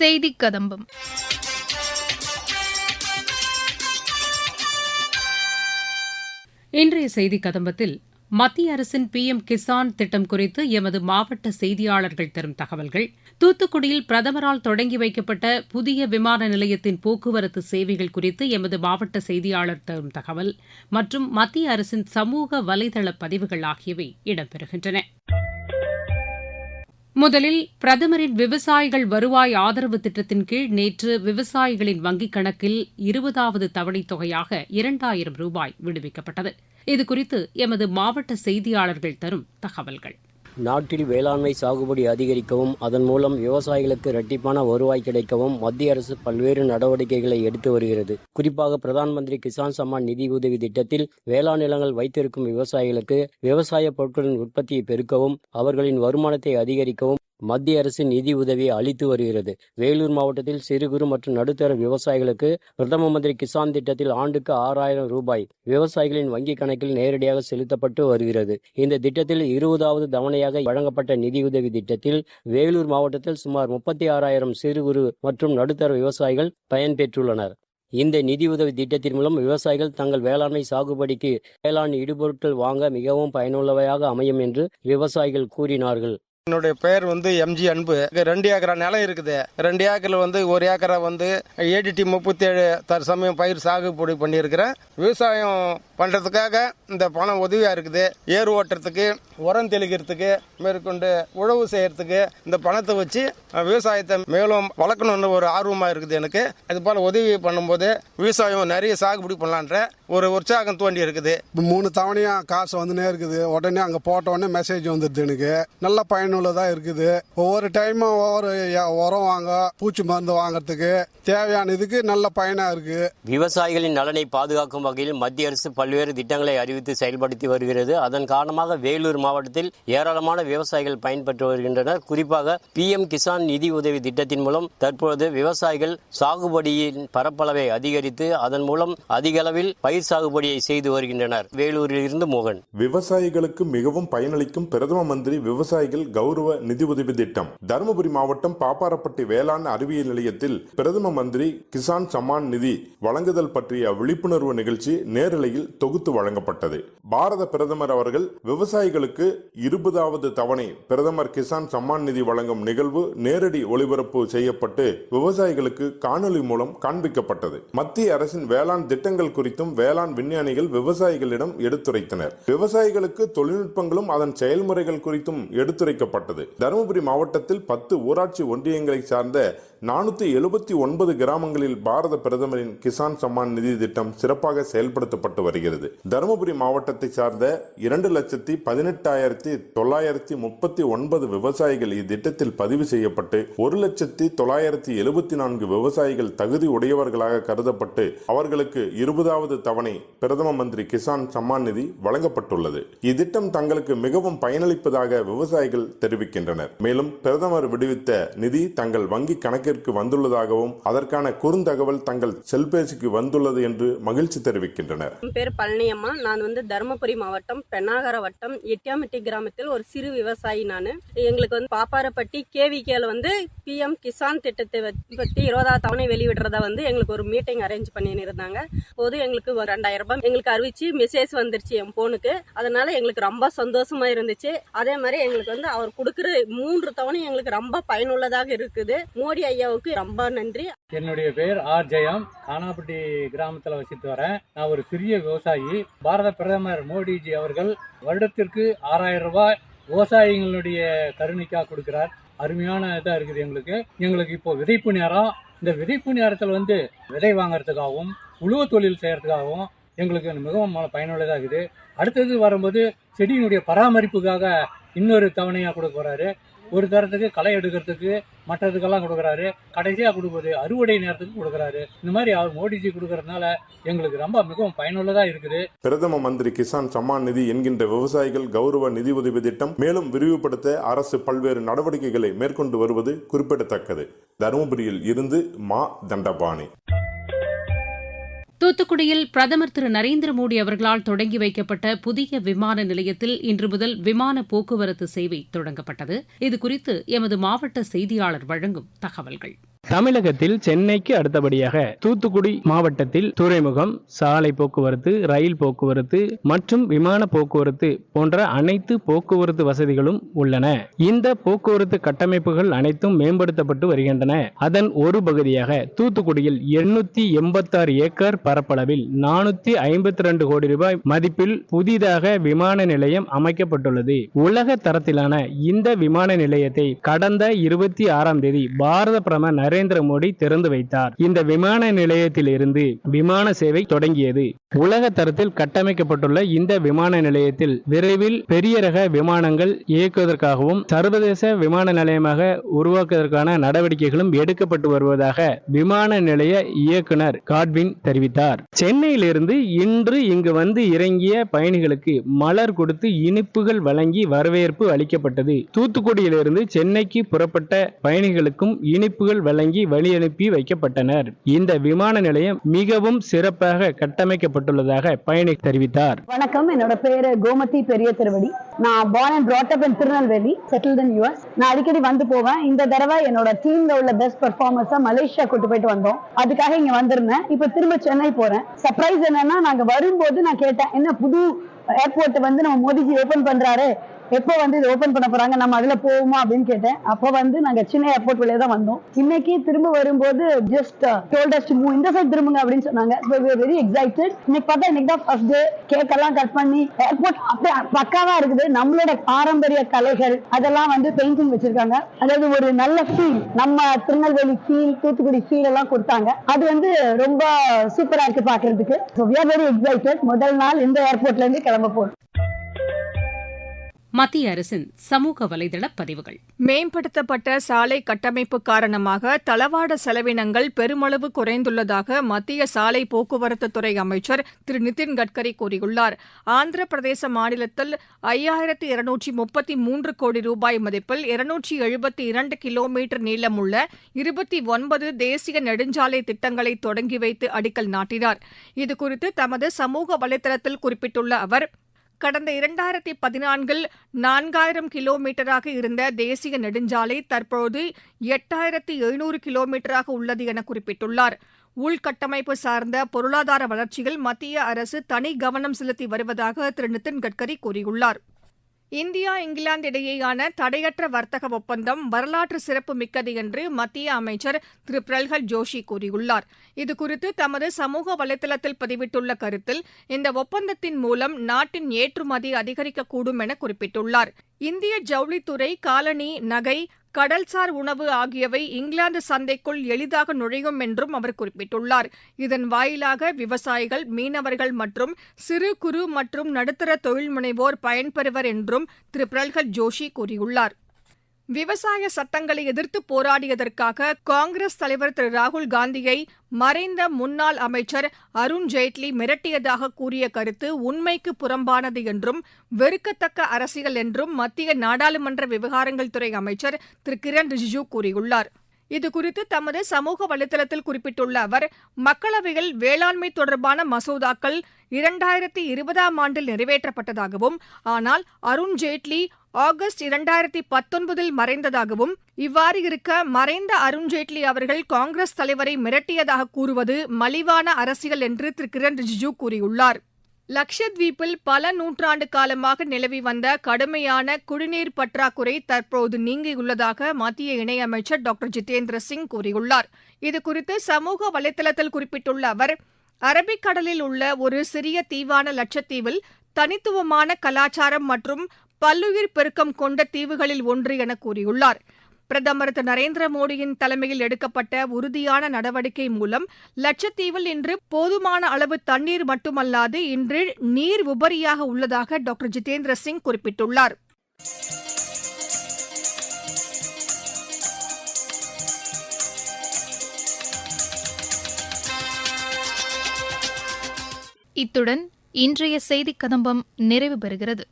செய்தி கதம்பம். இன்றைய செய்தி கதம்பத்தில் மத்திய அரசின் பி எம் கிசான் திட்டம் குறித்து எமது மாவட்ட செய்தியாளர்கள் தரும் தகவல்கள். தூத்துக்குடியில் பிரதமரால் தொடங்கி வைக்கப்பட்ட புதிய விமான நிலையத்தின் போக்குவரத்து சேவைகள் குறித்து எமது மாவட்ட செய்தியாளர் தரும் தகவல் மற்றும் மத்திய அரசின் சமூக வலைதள பதிவுகள் ஆகியவை இடம்பெறுகின்றன. முதலில் பிரதமரின் விவசாயிகள் வருவாய் ஆதரவு திட்டத்தின் கீழ் நேற்று விவசாயிகளின் வங்கிக் கணக்கில் இருபதாவது தவணைத் தொகையாக இரண்டாயிரம் ரூபாய் விடுவிக்கப்பட்டது. இதுகுறித்து எமது மாவட்ட செய்தியாளர்கள் தரும் தகவல்கள். நாட்டில் வேளாண்மை சாகுபடி அதிகரிக்கவும் அதன் மூலம் விவசாயிகளுக்கு இரட்டிப்பான வருவாய் கிடைக்கவும் மத்திய அரசு பல்வேறு நடவடிக்கைகளை எடுத்து வருகிறது. குறிப்பாக பிரதான் மந்திரி கிசான் சம்மான் நிதி உதவி திட்டத்தில் வேளாண் நிலங்கள் வைத்திருக்கும் விவசாயிகளுக்கு விவசாய பொருட்களின் உற்பத்தியை பெருக்கவும் அவர்களின் வருமானத்தை அதிகரிக்கவும் மத்திய அரசு நிதி உதவியை அளித்து வருகிறது. வேலூர் மாவட்டத்தில் சிறு குறு மற்றும் நடுத்தர விவசாயிகளுக்கு பிரதம மந்திரி கிசான் திட்டத்தில் ஆண்டுக்கு ஆறாயிரம் ரூபாய் விவசாயிகளின் வங்கிக் கணக்கில் நேரடியாக செலுத்தப்பட்டு வருகிறது. இந்த திட்டத்தில் இருபதாவது தவணையாக வழங்கப்பட்ட நிதியுதவி திட்டத்தில் வேலூர் மாவட்டத்தில் சுமார் முப்பத்தி ஆறாயிரம் சிறு குறு மற்றும் நடுத்தர விவசாயிகள் பயன்பெற்றுள்ளனர் இந்த நிதியுதவி திட்டத்தின் மூலம் விவசாயிகள் தங்கள் வேளாண்மை சாகுபடிக்கு வேளாண் இடுபொருட்கள் வாங்க மிகவும் பயனுள்ளவையாக அமையும் என்று விவசாயிகள் கூறினார்கள். என்னுடைய பெயர் வந்து எம்ஜி அன்பு. ரெண்டு ஏக்கரா நிலம் இருக்குது. ரெண்டு ஏக்கரில் வந்து ஒரு ஏக்கரை வந்து ஏடிடி முப்பத்தி ஏழு தற்சமயம் பயிர் சாகுபடி பண்ணியிருக்கிறேன். விவசாயம் பண்றதுக்காக இந்த பணம் உதவியா இருக்குது. ஏர் ஓட்டுறதுக்கு உரம் தெளிக்கிறதுக்கு மேற்கொண்டு உழவு செய்யறதுக்கு இந்த பணத்தை வச்சு விவசாயத்தை மேலும் வளர்க்கணும்னு ஒரு ஆர்வமா இருக்குது எனக்கு. அது போல உதவி பண்ணும்போது விவசாயம் நிறைய சாகுபடி பண்ணலான்ற ஒரு உற்சாகம் தோண்டி இருக்குது. இப்போ மூணு தவணையா காசு வந்துனே இருக்குது. உடனே அங்கே போட்ட உடனே மெசேஜ் வந்துடுது எனக்கு. நல்ல பயனுள்ளதாக இருக்குது. ஒவ்வொரு டைமும் ஒவ்வொரு உரம் வாங்க பூச்சி மருந்து வாங்குறதுக்கு தேவையான இதுக்கு நல்ல பயனாக இருக்குது விவசாயிகளின் நலனை பாதுகாக்கும் வகையில் மத்திய அரசு பல்வேறு திட்டங்களை அறிவித்து செயல்படுத்தி வருகிறது. அதன் காரணமாக வேலூர் மாவட்டத்தில் ஏராளமான விவசாயிகள் பயன்பெற்று வருகின்றனர். குறிப்பாக பிஎம் கிசான் நிதி உதவி திட்டத்தின் மூலம் தற்பொழுது விவசாயிகள் சாகுபடியின் பரப்பளவை அதிகரித்து அதன் மூலம் அதிக அளவில் பயிர் சாகுபடியை செய்து வருகின்றனர். வேலூரில் இருந்து மோகன். விவசாயிகளுக்கு மிகவும் பயனளிக்கும் பிரதம மந்திரி விவசாயிகள் கௌரவ நிதி உதவி திட்டம். தருமபுரி மாவட்டம் பாப்பாரப்பட்டி வேளாண் அறிவியல் நிலையத்தில் பிரதம மந்திரி கிசான் சம்மான் நிதி வழங்குதல் பற்றிய விழிப்புணர்வு நிகழ்ச்சி நேரலையில் தொகுத்து வழங்கப்பட்டது. பாரத பிரதமர் அவர்கள் விவசாயிகளுக்கு இருபதாவது தவணை பிரதமர் கிசான் சம்மான் நிதி வழங்கும் நிகழ்வு நேரடி ஒளிபரப்பு செய்யப்பட்டு விவசாயிகளுக்கு காணொலி மூலம் காண்பிக்கப்பட்டது. மத்திய அரசின் வேளாண் திட்டங்கள் குறித்தும் வேளாண் விஞ்ஞானிகள் விவசாயிகளிடம் எடுத்துரைத்தனர். விவசாயிகளுக்கு தொழில்நுட்பங்களும் அதன் செயல்முறைகள் குறித்தும் எடுத்துரைக்கப்பட்டது. தருமபுரி மாவட்டத்தில் பத்து ஊராட்சி ஒன்றியங்களை சார்ந்த நானூத்தி எழுபத்தி ஒன்பது கிராமங்களில் பாரத பிரதமரின் கிசான் சம்மான் நிதி திட்டம் சிறப்பாக செயல்படுத்தப்பட்டு வருகிறது. தருமபுரி மாவட்டத்தை சார்ந்த இரண்டு லட்சத்தி பதினெட்டு பதினெட்டாயிரத்தி தொள்ளாயிரத்தி முப்பத்தி ஒன்பது விவசாயிகள் இத்திட்டத்தில் பதிவு செய்யப்பட்டு ஒரு லட்சத்தி தொள்ளாயிரத்தி எழுபத்தி நான்கு விவசாயிகள் தகுதி உடையவர்களாக கருதப்பட்டு அவர்களுக்கு இருபதாவது தவணை பிரதம மந்திரி கிசான் சம்மான் நிதி வழங்கப்பட்டுள்ளது. இத்திட்டம் தங்களுக்கு மிகவும் பயனளிப்பதாக விவசாயிகள் தெரிவிக்கின்றனர். மேலும் பிரதமர் விடுவித்த நிதி தங்கள் வங்கி கணக்கிற்கு வந்துள்ளதாகவும் அதற்கான குறுந்தகவல் தங்கள் செல்பேசிக்கு வந்துள்ளது என்று மகிழ்ச்சி தெரிவிக்கின்றனர். பேர் பழனியம்மா. நான் வந்து தருமபுரி மாவட்டம் பெண்ணாகர வட்டம் எட்டியாமிட்டி கிராமத்தில் ஒரு சிறு விவசாயி நான். எங்களுக்கு வந்து பாப்பாரப்பட்டி கேவிகேல வந்து பிஎம் கிசான் திட்டத்தை வ- பத்தி இருபதாவது தவணை வெளியிடுறதா வந்து எங்களுக்கு ஒரு மீட்டிங் அரேஞ்ச் பண்ணியிருந்தாங்க. போது எங்களுக்கு ஒரு ரெண்டாயிரம் ரூபாய் எங்களுக்கு அறிவிச்சு மெசேஜ் வந்துருச்சு என் போனுக்கு அதனால எங்களுக்கு ரொம்ப சந்தோஷமா இருந்துச்சு. அதே மாதிரி எங்களுக்கு வந்து அவர் கொடுக்குற மூன்று தவணை எங்களுக்கு ரொம்ப பயனுள்ளதாக இருக்குது. மோடி ஐயாவுக்கு ரொம்ப நன்றி. என்னுடைய பேர் ஆர் ஜெயம். கானாப்பட்டி கிராமத்தில் வசித்து வரேன். நான் ஒரு சிறிய விவசாயி. பாரத பிரதமர் மோடிஜி அவர்கள் வருடத்திற்கு ஆறாயிரம் ரூபாய் விவசாயிகளுடைய கருணைக்காக கொடுக்கிறார். அருமையான இதாக இருக்குது எங்களுக்கு. எங்களுக்கு இப்போ விதைப்பு நேரம். இந்த விதைப்பு நேரத்தில் வந்து விதை வாங்குறதுக்காகவும் உழுவ தொழில் செய்கிறதுக்காகவும் எங்களுக்கு மிகவும் பயனுள்ளதாக இருக்குது. அடுத்தது வரும்போது செடியினுடைய பராமரிப்புக்காக இன்னொரு தவணையாக கொடுக்க போகிறாரு ஒரு தரத்துக்கு களை எடுக்கிறதுக்கு மற்றதுக்கெல்லாம் கொடுக்குறாரு. கடைசியாக கொடுக்குறது அறுவடை நேரத்துக்கு கொடுக்குறாரு. இந்த மாதிரி அவர் மோடிஜி கொடுக்கறதுனால எங்களுக்கு ரொம்ப மிகவும் பயனுள்ளதாக இருக்குது. பிரதம மந்திரி கிசான் சம்மான் நிதி என்கின்ற விவசாயிகள் கௌரவ நிதி உதவி திட்டம் மேலும் விரிவுபடுத்த அரசு பல்வேறு நடவடிக்கைகளை மேற்கொண்டு வருவது குறிப்பிடத்தக்கது. தருமபுரியில் இருந்து மா தண்டபாணி. தூத்துக்குடியில் பிரதமர் திரு நரேந்திர மோடி அவர்களால் தொடங்கி வைக்கப்பட்ட புதிய விமான நிலையத்தில் இன்று முதல் விமான போக்குவரத்து சேவை தொடங்கப்பட்டது. இதுகுறித்து எமது மாவட்ட செய்தியாளர் வழங்கும் தகவல்கள். தமிழகத்தில் சென்னைக்கு அடுத்தபடியாக தூத்துக்குடி மாவட்டத்தில் துறைமுகம் சாலை போக்குவரத்து ரயில் போக்குவரத்து மற்றும் விமான போக்குவரத்து போன்ற அனைத்து போக்குவரத்து வசதிகளும் உள்ளன. இந்த போக்குவரத்து கட்டமைப்புகள் அனைத்தும் மேம்படுத்தப்பட்டு வருகின்றன. அதன் ஒரு பகுதியாக தூத்துக்குடியில் எண்ணூத்தி எண்பத்தாறு ஏக்கர் பரப்பளவில் நானூத்தி ஐம்பத்தி ரெண்டு கோடி ரூபாய் மதிப்பில் புதிதாக விமான நிலையம் அமைக்கப்பட்டுள்ளது. உலக தரத்திலான இந்த விமான நிலையத்தை கடந்த இருபத்தி ஆறாம் தேதி பாரத பிரதமர் நரேந்திர நரேந்திர மோடி திறந்து வைத்தார். இந்த விமான நிலையத்தில் இருந்து விமான சேவை தொடங்கியது. உலக தரத்தில் கட்டமைக்கப்பட்டுள்ள இந்த விமான நிலையத்தில் விரைவில் பெரிய ரக விமானங்கள் இயக்குவதற்காகவும் சர்வதேச விமான நிலையமாக உருவாக்குவதற்கான நடவடிக்கைகளும் எடுக்கப்பட்டு வருவதாக விமான நிலைய இயக்குனர் காட்வின் தெரிவித்தார். சென்னையிலிருந்து இன்று இங்கு வந்து இறங்கிய பயணிகளுக்கு மலர் கொடுத்து இனிப்புகள் வழங்கி வரவேற்பு அளிக்கப்பட்டது. தூத்துக்குடியிலிருந்து சென்னைக்கு புறப்பட்ட பயணிகளுக்கும் இனிப்புகள் வழங்கி வழங்கி வழியனுப்பி வைக்கப்பட்டனர். இந்த விமான நிலையம் மிகவும் சிறப்பாக கட்டமைக்கப்பட்டுள்ளதாக பயணி தெரிவித்தார். வணக்கம் என்னோட பேரு கோமதி பெரிய திருவடி. நான் born and brought Tirunelveli settled in US நான் அடிக்கடி வந்து போவேன். இந்த தடவை என்னோட டீம்ல உள்ள பெஸ்ட் பெர்ஃபார்மன்ஸா மலேசியா கூட்டு போயிட்டு வந்தோம். அதுக்காக இங்க வந்திருந்தேன். இப்ப திரும்ப சென்னை போறேன். சர்ப்ரைஸ் என்னன்னா நாங்க வரும்போது நான் கேட்டேன் என்ன புது ஏர்போர்ட் வந்து நம்ம மோடிஜி ஓபன் பண்றாரு? எப்போ வந்து இது ஓபன் பண்ண போறாங்க நம்ம அதுல போவோமா அப்படின்னு கேட்டேன். அப்போ வந்து நாங்க சின்ன ஏர்போர்ட் வழியா தான் வந்தோம். இன்னைக்கு திரும்ப வரும்போது just told us to move இந்த சைடு திரும்புங்க அப்படின்னு சொன்னாங்க. வெரி எக்ஸைட்டட் இன்னைக்கு பார்த்தா இன்னைக்கு தான் ஃபர்ஸ்ட் டே கேக் எல்லாம் கட் பண்ணி ஏர்போர்ட் அப்படியே பக்காவா இருக்குது. நம்மளோட பாரம்பரிய கலைகள் அதெல்லாம் வந்து பெயிண்டிங் வச்சிருக்காங்க. அதாவது ஒரு நல்ல ஃபீல் நம்ம திருநெல்வேலி ஃபீல் தூத்துக்குடி ஃபீல் எல்லாம் கொடுத்தாங்க. அது வந்து ரொம்ப சூப்பரா இருக்கு பாக்குறதுக்கு so we are very excited முதல் நாள் இந்த ஏர்போர்ட்ல இருந்து கிளம்ப போறோம். மத்திய அரசின் சமூக வலைதள பதிவுகள். மேம்படுத்தப்பட்ட சாலை கட்டமைப்பு காரணமாக தளவாட செலவினங்கள் பெருமளவு குறைந்துள்ளதாக மத்திய சாலை போக்குவரத்து துறை அமைச்சர் திரு நிதின் கட்கரி கூறியுள்ளார். ஆந்திர பிரதேச மாநிலத்தில் ஐயாயிரத்து இருநூற்றி முப்பத்தி மூன்று கோடி ரூபாய் மதிப்பில் இருநூற்றி எழுபத்தி இரண்டு கிலோமீட்டர் நீளமுள்ள இருபத்தி ஒன்பது தேசிய நெடுஞ்சாலை திட்டங்களை தொடங்கி வைத்து அடிக்கல் நாட்டினார். இதுகுறித்து தமது சமூக வலைதளத்தில் குறிப்பிட்டுள்ள அவர் கடந்த இரண்டாயிரத்தி பதினான்கில் நான்காயிரம் கிலோமீட்டராக இருந்த தேசிய நெடுஞ்சாலை தற்போது எட்டாயிரத்தி எழுநூறு கிலோமீட்டராக உள்ளது என குறிப்பிட்டுள்ளார். உள்கட்டமைப்பு சார்ந்த பொருளாதார வளர்ச்சியில் மத்திய அரசு தனி கவனம் செலுத்தி வருவதாக திரு நிதின் கட்கரி கூறியுள்ளார். இந்தியா இங்கிலாந்து இடையேயான தடையற்ற வர்த்தக ஒப்பந்தம் வரலாற்று சிறப்பு மிக்கது என்று மத்திய அமைச்சர் திரு. பிரல்ஹத் ஜோஷி கூறியுள்ளார். இதுகுறித்து தமது சமூக வலைதளத்தில் பதிவிட்டுள்ள கருத்தில் இந்த ஒப்பந்தத்தின் மூலம் நாட்டின் ஏற்றுமதி அதிகரிக்கக்கூடும் என குறிப்பிட்டுள்ளார். இந்திய ஜவுளித்துறை காலணி நகை கடல்சார் உணவு ஆகியவை இங்கிலாந்து சந்தைக்குள் எளிதாக நுழையும் என்றும் அவர் குறிப்பிட்டுள்ளார். இதன் வாயிலாக விவசாயிகள் மீனவர்கள் மற்றும் சிறு குறு மற்றும் நடுத்தர தொழில் முனைவோர் பயன்பெறுவர் என்றும் திரு. பிரல்ஹத் ஜோஷி கூறியுள்ளார். விவசாய சட்டங்களை எதிர்த்து போராடியதற்காக காங்கிரஸ் தலைவர் திரு. ராகுல் காந்தியை மறைந்த முன்னாள் அமைச்சர் அருண் ஜேட்லி மிரட்டியதாக கூறிய கருத்து உண்மைக்கு புறம்பானது என்றும் வெறுக்கத்தக்க அரசியல் என்றும் மத்திய நாடாளுமன்ற விவகாரங்கள் துறை அமைச்சர் திரு. கிரண் ரிஜிஜூ கூறியுள்ளார். இதுகுறித்து தமது சமூக வலைதளத்தில் குறிப்பிட்டுள்ள அவர் மக்களவையில் வேளாண்மை தொடர்பான மசோதாக்கள் இரண்டாயிரத்தி இருபதாம் ஆண்டில் நிறைவேற்றப்பட்டதாகவும் ஆனால் அருண் ஜேட்லி ஆகஸ்ட் இரண்டாயிரத்தி பத்தொன்பதில் மறைந்ததாகவும் இவ்வாறு இருக்க மறைந்த அருண்ஜேட்லி அவர்கள் காங்கிரஸ் தலைவரை மிரட்டியதாக கூறுவது மலிவான அரசியல் என்று திரு. கிரண் ரிஜிஜூ கூறியுள்ளார். லக்ஷத்வீப்பில் பல நூற்றாண்டு காலமாக நிலவி வந்த கடுமையான குடிநீர் பற்றாக்குறை தற்போது நீங்கியுள்ளதாக மத்திய இணையமைச்சர் டாக்டர் ஜிதேந்திர சிங் கூறியுள்ளார். இதுகுறித்து சமூக வலைதளத்தில் குறிப்பிட்டுள்ள அவர் அரபிக்கடலில் உள்ள ஒரு சிறிய தீவான லட்சத்தீவில் தனித்துவமான கலாச்சாரம் மற்றும் பல்லுயிர் பெருக்கம் கொண்ட தீவுகளில் ஒன்று என கூறியுள்ளார். பிரதமர் திரு நரேந்திர மோடியின் தலைமையில் எடுக்கப்பட்ட உறுதியான நடவடிக்கை மூலம் லட்சத்தீவில் இன்று போதுமான அளவு தண்ணீர் மட்டுமல்லாது இன்று நீர் உபரியாக உள்ளதாக டாக்டர் ஜிதேந்திர சிங் குறிப்பிட்டுள்ளார். இத்துடன் இன்றைய செய்திக் கதம்பம் நிறைவு பெறுகிறது.